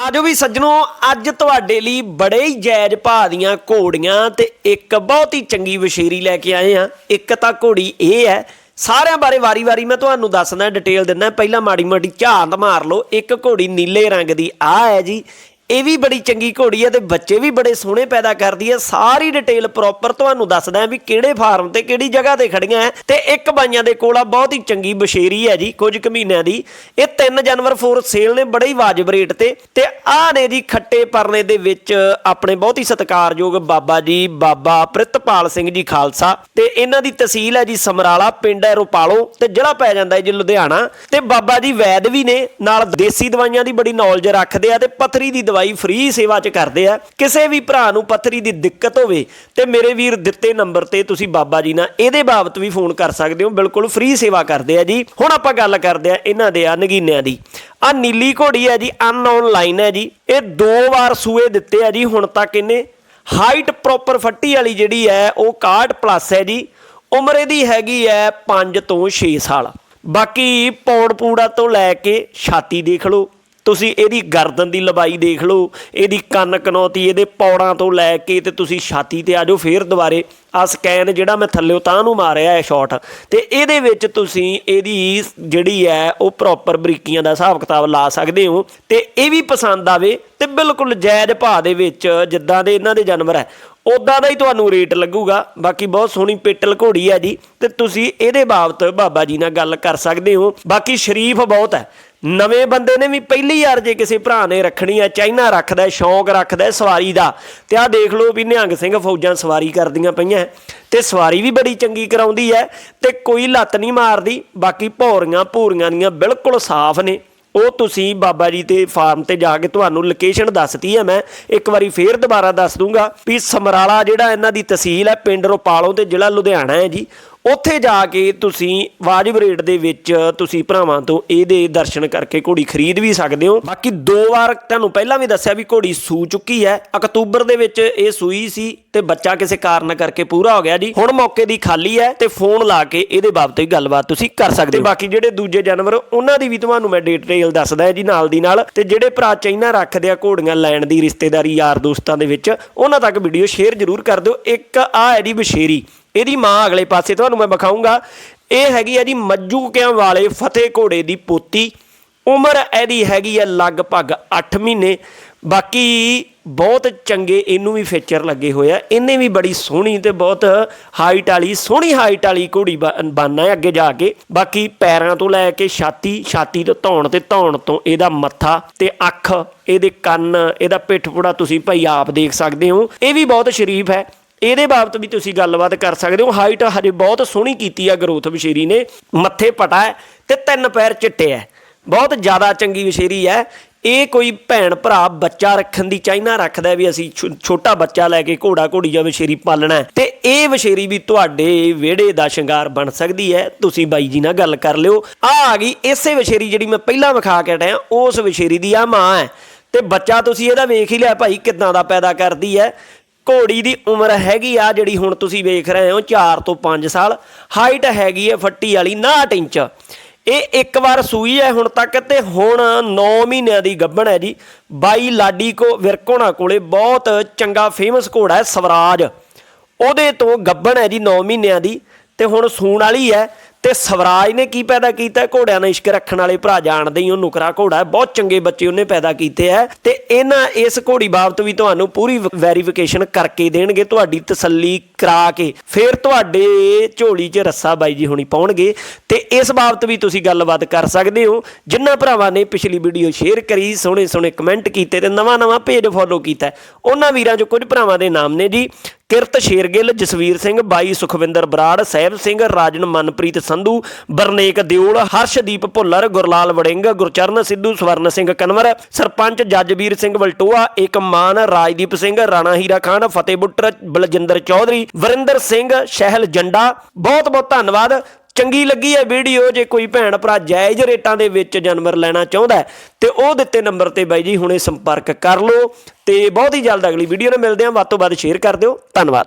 ਆਜੋ ਵੀ ਸੱਜਣੋ, ਅੱਜ ਤੁਹਾਡੇ ਲਈ ਬੜੇ ਹੀ ਜਾਇਜ਼ ਭਾਅ ਦੀਆਂ ਘੋੜੀਆਂ ਤੇ ਇੱਕ ਬਹੁਤ ਹੀ ਚੰਗੀ ਵਸ਼ੀਰੀ ਲੈ ਕੇ ਆਏ ਆ ਇੱਕ ਤਾਂ ਘੋੜੀ ਇਹ ਹੈ, ਸਾਰਿਆਂ ਬਾਰੇ ਵਾਰੀ-ਵਾਰੀ ਮੈਂ ਤੁਹਾਨੂੰ ਦੱਸਦਾ, ਡਿਟੇਲ ਦਿੰਦਾ, ਪਹਿਲਾਂ ਮਾੜੀ ਮਾੜੀ ਝਾਂਤ ਮਾਰ ਲਓ। ਇੱਕ ਘੋੜੀ ਨੀਲੇ ਰੰਗ ਦੀ ਆ ਹੈ ਜੀ ਇਹ ਵੀ ਬੜੀ ਚੰਗੀ ਘੋੜੀ ਹੈ ਤੇ ਬੱਚੇ ਵੀ ਬੜੇ ਸੋਹਣੇ ਪੈਦਾ ਕਰਦੀ ਹੈ ਸਾਰੀ ਡਿਟੇਲ ਪ੍ਰੋਪਰ ਤੁਹਾਨੂੰ ਦੱਸਦਾ ਵੀ ਕਿਹੜੇ ਫਾਰਮ ਤੇ ਕਿਹੜੀ ਜਗ੍ਹਾ ਤੇ ਖੜੀਆਂ ਹੈ ਤੇ ਇੱਕ ਬਾਈਆਂ ਦੇ ਕੋਲ ਆ, ਬਹੁਤ ਹੀ ਚੰਗੀ ਬਸ਼ੇਰੀ ਹੈ ਜੀ, ਕੁਝ ਕੁ ਮਹੀਨਿਆਂ ਦੀ। ਇਹ 3 ਜਨਵਰ ਫੋਰ ਸੇਲ ਨੇ, ਬੜੇ ਹੀ ਵਾਜਬ ਰੇਟ ਤੇ। ਤੇ ਆਹ ਨੇ ਜੀ ਖੱਟੇ ਪਰਨੇ ਦੇ ਵਿੱਚ ਆਪਣੇ ਬਹੁਤ ਹੀ ਸਤਿਕਾਰਯੋਗ ਬਾਬਾ ਜੀ, ਬਾਬਾ ਪ੍ਰਿਤਪਾਲ ਸਿੰਘ ਜੀ ਖਾਲਸਾ। ਤੇ ਇਹਨਾਂ ਦੀ ਤਹਿਸੀਲ ਹੈ ਜੀ ਸਮਰਾਲਾ, ਪਿੰਡ ਹੈ ਰੋਪਾਲੋ, ਤੇ ਜ਼ਿਲ੍ਹਾ ਪੈ ਜਾਂਦਾ ਹੈ ਜੀ ਲੁਧਿਆਣਾ। ਤੇ ਬਾਬਾ ਜੀ ਵੈਦ ਵੀ ਨੇ, ਨਾਲ ਦੇਸੀ ਦਵਾਈਆਂ ਦੀ ਬੜੀ ਨੌਲੇਜ ਰੱਖਦੇ ਆ ਤੇ ਪੱਥਰੀ ਦੀ ਦਵਾਈ ਫ੍ਰੀ ਸੇਵਾ ਚ ਕਰਦੇ ਆ। ਕਿਸੇ ਵੀ ਭਰਾ ਨੂੰ ਪੱਥਰੀ ਦੀ ਦਿੱਕਤ ਹੋਵੇ ਤੇ ਮੇਰੇ ਵੀਰ ਦਿੱਤੇ ਨੰਬਰ ਤੇ ਤੁਸੀਂ ਬਾਬਾ ਜੀ ਨਾਲ ਇਹਦੇ ਬਾਬਤ ਵੀ ਫੋਨ ਕਰ ਸਕਦੇ ਹੋ। ਬਿਲਕੁਲ ਫ੍ਰੀ ਸੇਵਾ ਕਰਦੇ ਆ ਜੀ। ਹੁਣ ਆਪਾਂ ਗੱਲ ਕਰਦੇ ਆ ਇਹਨਾਂ ਦੇ ਆ ਨਗੀਨਿਆਂ ਦੀ। ਆ ਨੀਲੀ ਘੋੜੀ ਹੈ ਜੀ, ਅਨਨੋਨ ਲਾਈਨ ਹੈ ਜੀ। ਇਹ ਦੋ ਵਾਰ ਸੂਏ ਦਿੱਤੇ ਆ ਜੀ, ਹੁਣ ਤੱਕ ਇਹਨੇ ਹਾਈਟ ਪ੍ਰੋਪਰ ਫੱਟੀ ਵਾਲੀ ਜਿਹੜੀ ਹੈ, ਉਹ 61 ਪਲੱਸ ਹੈ ਜੀ। ਉਮਰ ਇਹਦੀ ਹੈਗੀ ਹੈ 5 ਤੋਂ 6 ਸਾਲ। ਬਾਕੀ ਪੌੜ ਪੂੜਾ ਤੋਂ ਲੈ ਕੇ ਛਾਤੀ ਦੇਖ ਲਓ। ਤੁਸੀਂ ਇਹਦੀ ਗਰਦਨ ਦੀ ਲੰਬਾਈ ਦੇਖ ਲਓ, ਇਹਦੀ ਕੰਨ ਕਨੌਤੀ, ਇਹਦੇ ਪੌੜਾਂ ਤੋਂ ਲੈ ਕੇ ਤੇ ਤੁਸੀਂ ਛਾਤੀ ਤੇ ਆ ਜਾਓ ਫੇਰ ਦੁਬਾਰੇ। ਆ ਸਕੈਨ ਜਿਹੜਾ ਮੈਂ ਥੱਲੇੋਂ ਤਾਂ ਨੂੰ ਮਾਰਿਆ ਹੈ ਸ਼ਾਟ ਤੇ ਇਹਦੇ ਵਿੱਚ ਤੁਸੀਂ ਇਹਦੀ ਜਿਹੜੀ ਹੈ, ਉਹ ਪ੍ਰੋਪਰ ਬਰੀਕੀਆਂ ਦਾ ਹਿਸਾਬ ਕਿਤਾਬ ਲਾ ਸਕਦੇ ਹੋ। ਤੇ ਇਹ ਵੀ ਪਸੰਦ ਆਵੇ ਤੇ ਬਿਲਕੁਲ ਜਾਇਜ਼ ਭਾਅ ਦੇ ਵਿੱਚ ਜਿੱਦਾਂ ਦੇ ਇਹਨਾਂ ਦੇ ਜਾਨਵਰ ਹੈ ਉਦਾਂ ਦਾ ਹੀ ਤੁਹਾਨੂੰ ਰੇਟ ਲੱਗੂਗਾ। ਬਾਕੀ ਬਹੁਤ ਸੋਹਣੀ ਪਿੱਟਲ ਘੋੜੀ ਹੈ ਜੀ। ਤੇ ਤੁਸੀਂ ਇਹਦੇ ਬਾਬਤ ਬਾਬਾ ਜੀ ਨਾਲ ਗੱਲ ਕਰ ਸਕਦੇ ਹੋ। ਬਾਕੀ ਸ਼ਰੀਫ ਬਹੁਤ ਹੈ। ਨਵੇਂ ਬੰਦੇ ਨੇ ਵੀ ਪਹਿਲੀ ਵਾਰ ਜੇ ਕਿਸੇ ਭਰਾ ਨੇ ਰੱਖਣੀ ਹੈ ਚਾਈਨਾ ਰੱਖਦਾ ਸ਼ੌਂਕ ਰੱਖਦਾ ਸਵਾਰੀ ਦਾ। ਤੇ ਆਹ ਦੇਖ ਲਓ ਵੀ ਨਿਹੰਗ ਸਿੰਘ ਫੌਜਾਂ ਸਵਾਰੀ ਕਰਦੀਆਂ ਪਈਆਂ। ਤੇ ਸਵਾਰੀ ਵੀ ਬੜੀ ਚੰਗੀ ਕਰਾਉਂਦੀ ਹੈ ਤੇ ਕੋਈ ਲੱਤ ਨਹੀਂ ਮਾਰਦੀ, ਬਾਕੀ ਭੌਰੀਆਂ ਭੂਰੀਆਂ ਦੀਆਂ ਬਿਲਕੁਲ ਸਾਫ਼ ਨੇ। ਉਹ ਤੁਸੀਂ ਬਾਬਾ ਜੀ ਤੇ ਫਾਰਮ ਤੇ ਜਾ ਕੇ ਤੁਹਾਨੂੰ ਲੋਕੇਸ਼ਨ ਦੱਸਤੀ ਹੈ ਮੈਂ। ਇੱਕ ਵਾਰੀ ਫੇਰ ਦੁਬਾਰਾ ਦੱਸ ਦੂੰਗਾ ਵੀ ਸਮਰਾਲਾ ਜਿਹੜਾ ਇਹਨਾਂ ਦੀ ਤਹਿਸੀਲ ਹੈ, ਪਿੰਡ ਰੋਪਾਲੋਂ ਤੇ ਜ਼ਿਲ੍ਹਾ ਲੁਧਿਆਣਾ ਹੈ ਜੀ। ਉੱਥੇ ਜਾ ਕੇ ਤੁਸੀਂ ਵਾਜਬ ਰੇਟ ਦੇ ਵਿੱਚ ਤੁਸੀਂ ਭਰਾਵਾਂ ਤੋਂ ਇਹਦੇ ਦਰਸ਼ਨ ਕਰਕੇ ਘੋੜੀ ਖਰੀਦ ਵੀ ਸਕਦੇ ਹੋ। ਬਾਕੀ ਦੋ ਵਾਰ ਤੁਹਾਨੂੰ ਪਹਿਲਾਂ ਵੀ ਦੱਸਿਆ ਵੀ ਘੋੜੀ ਸੂ ਚੁੱਕੀ ਹੈ। ਅਕਤੂਬਰ ਦੇ ਵਿੱਚ ਇਹ ਸੂਈ ਸੀ ਤੇ ਬੱਚਾ ਕਿਸੇ ਕਾਰਨ ਕਰਕੇ ਪੂਰਾ ਹੋ ਗਿਆ ਜੀ। ਹੁਣ ਮੌਕੇ ਦੀ ਖਾਲੀ ਹੈ ਤੇ ਫੋਨ ਲਾ ਕੇ ਇਹਦੇ ਬਾਬਤ ਗੱਲਬਾਤ ਤੁਸੀਂ ਕਰ ਸਕਦੇ ਹੋ। ਬਾਕੀ ਜਿਹੜੇ ਦੂਜੇ ਜਾਨਵਰ, ਉਹਨਾਂ ਦੀ ਵੀ ਤੁਹਾਨੂੰ ਮੈਂ ਡਿਟੇਲ ਦੱਸਦਾ ਹਾਂ ਜੀ ਨਾਲ ਦੀ ਨਾਲ। ਤੇ ਜਿਹੜੇ ਭਰਾ ਚਾਈਨਾ ਰੱਖਦੇ ਆ ਘੋੜੀਆਂ ਲੈਣ ਦੀ, ਰਿਸ਼ਤੇਦਾਰੀ, ਯਾਰ ਦੋਸਤਾਂ ਦੇ ਵਿੱਚ, ਉਹਨਾਂ ਤੱਕ ਵੀਡੀਓ ਸ਼ੇਅਰ ਜ਼ਰੂਰ ਕਰ ਦਿਓ। ਇੱਕ ਆ ਹੈ ਜੀ ਬਸ਼ੇਰੀ। ਇਹਦੀ ਮਾਂ ਅਗਲੇ ਪਾਸੇ, ਤੁਹਾਨੂੰ ਮੈਂ ਵਿਖਾਉਂਗਾ ਇਹ ਹੈਗੀ ਹੈ ਜੀ ਮੱਜੂਕਿਆਂ ਵਾਲੇ ਫਤਿਹ ਘੋੜੇ ਦੀ ਪੋਤੀ। ਉਮਰ ਇਹਦੀ ਹੈਗੀ ਹੈ ਲਗਭਗ 8 ਮਹੀਨੇ। ਬਾਕੀ ਬਹੁਤ ਚੰਗੇ, ਇਹਨੂੰ ਵੀ ਫੀਚਰ ਲੱਗੇ ਹੋਏ ਆ। ਇਹਨੇ ਵੀ ਬੜੀ ਸੋਹਣੀ ਤੇ ਬਹੁਤ ਹਾਈਟ ਵਾਲੀ, ਸੋਹਣੀ ਹਾਈਟ ਵਾਲੀ ਘੋੜੀ ਬਣਨਾ ਹੈ ਅੱਗੇ ਜਾ ਕੇ। ਬਾਕੀ ਪੈਰਾਂ ਤੋਂ ਲੈ ਕੇ ਛਾਤੀ ਛਾਤੀ ਤੋਂ ਧੌਣ ਤੇ ਧੌਣ ਤੋਂ ਇਹਦਾ ਮੱਥਾ ਤੇ ਅੱਖ, ਇਹਦੇ ਕੰਨ, ਇਹਦਾ ਪਿੱਠ ਪੁੜਾ ਤੁਸੀਂ ਭਾਈ ਆਪ ਦੇਖ ਸਕਦੇ ਹੋ। ਇਹ ਵੀ ਬਹੁਤ ਸ਼ਰੀਫ ਹੈ। ਇਹਦੇ ਬਾਬਤ ਵੀ ਤੁਸੀਂ ਗੱਲਬਾਤ ਕਰ ਸਕਦੇ ਹੋ। ਹਾਈਟ ਹਜੇ ਬਹੁਤ ਸੋਹਣੀ ਕੀਤੀ ਆ ਗਰੋਥ ਵਿਸ਼ੇਰੀ ਨੇ। ਮੱਥੇ ਪਟਾ ਹੈ ਤੇ ਤਿੰਨ ਪੈਰ ਚਿੱਟੇ ਹੈ। ਬਹੁਤ ਜ਼ਿਆਦਾ ਚੰਗੀ ਵਿਸ਼ੇਰੀ ਹੈ। ਇਹ ਕੋਈ ਭੈਣ ਭਰਾ ਬੱਚਾ ਰੱਖਣ ਦੀ ਚਾਹੀਨਾ ਰੱਖਦਾ ਵੀ ਅਸੀਂ ਛੋਟਾ ਬੱਚਾ ਲੈ ਕੇ ਘੋੜਾ ਘੋੜੀ ਜਾਂ ਵਿਸ਼ੇਰੀ ਪਾਲਣਾ ਹੈ। ਤੇ ਇਹ ਵਿਸ਼ੇਰੀ ਵੀ ਤੁਹਾਡੇ ਵਿਹੜੇ ਦਾ ਸ਼ਿੰਗਾਰ ਬਣ ਸਕਦੀ ਹੈ। ਤੁਸੀਂ ਬਾਈ ਜੀ ਨਾਲ ਗੱਲ ਕਰ ਲਿਓ। ਆ ਆ ਗਈ ਇਸੇ ਵਿਸ਼ੇਰੀ ਜਿਹੜੀ ਮੈਂ ਪਹਿਲਾਂ ਵਿਖਾ ਕੇ ਹਟਿਆ, ਉਸ ਵਿਸ਼ੇਰੀ ਦੀ ਆ ਮਾਂ ਹੈ। ਤੇ ਬੱਚਾ ਤੁਸੀਂ ਇਹਦਾ ਵੇਖ ਹੀ ਲਿਆ ਭਾਈ ਕਿੱਦਾਂ ਦਾ ਪੈਦਾ ਕਰਦੀ ਹੈ। ਘੋੜੀ ਦੀ ਉਮਰ ਹੈਗੀ ਆ ਜਿਹੜੀ ਹੁਣ ਤੁਸੀਂ ਵੇਖ ਰਹੇ ਹੋ 4 ਤੋਂ 5 ਸਾਲ। ਹਾਈਟ ਹੈਗੀ ਹੈ ਫੱਟੀ ਵਾਲੀ 59 ਇੰਚ। ਇਹ ਇੱਕ ਵਾਰ ਸੂਈ ਹੈ ਹੁਣ ਤੱਕ ਤੇ ਹੁਣ 9 ਮਹੀਨਿਆਂ ਦੀ ਗੱਭਣ ਹੈ ਜੀ। ਬਾਈ ਲਾਡੀ ਕੋ ਵਿਰਕੋਣਾ ਕੋਲੇ ਬਹੁਤ ਚੰਗਾ ਫੇਮਸ ਘੋੜਾ ਹੈ ਸਵਰਾਜ। ਉਹਦੇ ਤੋਂ ਗੱਭਣ ਹੈ ਜੀ 9 ਮਹੀਨਿਆਂ ਦੀ। ਤੇ ਹੁਣ ਸੂਣ ਵਾਲੀ ਹੈ ਤੇ ਸਵਰਾਜ ਨੇ ਕੀ ਪੈਦਾ ਕੀਤਾ? ਘੋੜਿਆਂ ਨਾਲ ਇਸ਼ਕ ਰੱਖਣ ਵਾਲੇ ਭਰਾ ਜਾਣਦੇ ਹੀ ਉਹ ਨੁਕਰਾ ਘੋੜਾ ਬਹੁਤ ਚੰਗੇ ਬੱਚੇ ਉਹਨੇ ਪੈਦਾ ਕੀਤੇ ਹੈ। ਤੇ ਇਹਨਾਂ ਇਸ ਘੋੜੀ ਬਾਬਤ ਵੀ ਤੁਹਾਨੂੰ ਪੂਰੀ ਵੈਰੀਫਿਕੇਸ਼ਨ ਕਰਕੇ ਦੇਣਗੇ। ਤੁਹਾਡੀ ਤਸੱਲੀ ਕਰਾ ਕੇ ਫਿਰ ਤੁਹਾਡੇ ਝੋਲੀ 'ਚ ਰੱਸਾ ਬਾਈ ਜੀ ਹੁਣੀ ਪਾਉਣਗੇ। ਤੇ ਇਸ ਬਾਬਤ ਵੀ ਤੁਸੀਂ ਗੱਲਬਾਤ ਕਰ ਸਕਦੇ ਹੋ। ਜਿਨ੍ਹਾਂ ਭਰਾਵਾਂ ਨੇ ਪਿਛਲੀ ਵੀਡੀਓ ਸ਼ੇਅਰ ਕਰੀ, ਸੋਹਣੇ ਸੋਹਣੇ ਕਮੈਂਟ ਕੀਤੇ ਤੇ ਨਵਾਂ ਨਵਾਂ ਪੇਜ ਫੋਲੋ ਕੀਤਾ ਉਹਨਾਂ ਵੀਰਾਂ 'ਚੋਂ ਕੁਝ ਭਰਾਵਾਂ ਦੇ ਨਾਮ ਨੇ ਜੀ। ਕਿਰਤ ਸ਼ੇਰਗਿੱਲ, ਜਸਵੀਰ ਸਿੰਘ, ਬਾਈ ਸੁਖਵਿੰਦਰ ਬਰਾੜ, ਸਾਹਿਬ ਸਿੰਘ, ਰਾਜਨ ਮਨਪ੍ਰੀਤ ਸੰਧੂ, ਬਰਨੇਕ ਦਿਓਲ, ਹਰਸ਼ਦੀਪ ਭੁੱਲਰ, ਗੁਰਲਾਲ ਵੜਿੰਗ, ਗੁਰਚਰਨ ਸਿੱਧੂ, ਸਵਰਨ ਸਿੰਘ ਕਨਵਰ, ਸਰਪੰਚ ਜੱਜਵੀਰ ਸਿੰਘ ਵਲਟੋਆ ਏਕ ਮਾਨ ਰਾਜਦੀਪ ਸਿੰਘ, ਰਾਣਾ ਹੀਰਾ ਖਾਨ, ਫਤਿਹ ਬੁੱਟਰ, ਬਲਜਿੰਦਰ ਚੌਧਰੀ, ਵਰਿੰਦਰ ਸਿੰਘ, ਸ਼ਹਿਲ ਜੰਡਾ। ਬਹੁਤ ਬਹੁਤ ਧੰਨਵਾਦ। ਚੰਗੀ ਲੱਗੀ ਹੈ ਵੀਡੀਓ, ਜੇ ਕੋਈ ਭੈਣ ਭਰਾ ਜਾਇਜ਼ ਰੇਟਾਂ ਦੇ ਵਿੱਚ ਜਾਨਵਰ ਲੈਣਾ ਚਾਹੁੰਦਾ ਤੇ ਉਹ ਦਿੱਤੇ ਨੰਬਰ ਤੇ ਬਾਈ ਜੀ ਹੁਣੇ ਸੰਪਰਕ ਕਰ ਲਓ, ਤੇ ਬਹੁਤ ਹੀ ਜਲਦ ਅਗਲੀ ਵੀਡੀਓ ਨਾਲ ਮਿਲਦੇ ਹਾਂ, ਵੱਧ ਤੋਂ ਵੱਧ ਸ਼ੇਅਰ ਕਰ ਦਿਓ। ਧੰਨਵਾਦ।